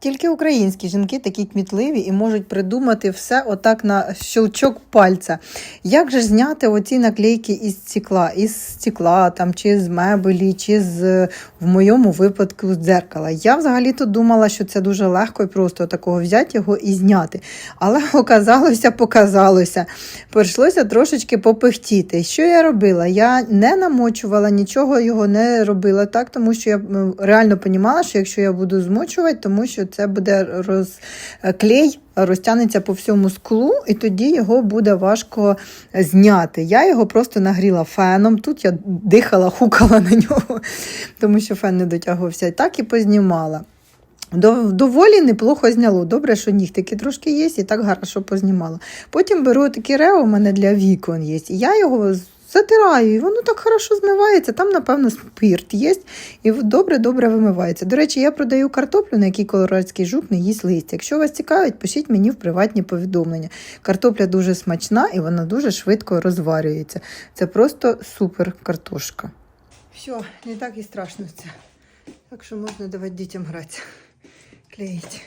Тільки українські жінки такі кмітливі і можуть придумати все отак на щелчок пальця. Як же зняти оці наклейки із стекла, із стекла там, чи з мебелі, чи з, в моєму випадку з дзеркала? Я взагалі-то думала, що це дуже легко і просто такого взяти його і зняти. Але оказалося, показалося. Прийшлося трошечки попихтіти. Що я робила? Я не намочувала, нічого його не робила так, тому що я реально розуміла, що якщо я буду змочувати, тому що це буде роз... клей розтягнеться по всьому склу, і тоді його буде важко зняти. Я його просто нагріла феном. Тут я дихала, хукала на нього, тому що фен не дотягувався. Так і познімала. Доволі неплохо зняло. Добре, що нігтики трошки є, і так гарно познімала. Потім беру такі рео, у мене для вікон є. Я його затираю, і воно так хорошо змивається. Там, напевно, спирт є, і добре-добре вимивається. До речі, я продаю картоплю, на якій колорадський жук не їсть листя. Якщо вас цікавить, пишіть мені в приватні повідомлення. Картопля дуже смачна і вона дуже швидко розварюється. Це просто супер картошка. Все, не так і страшно це. Так що можна давати дітям гратися. Клеїть.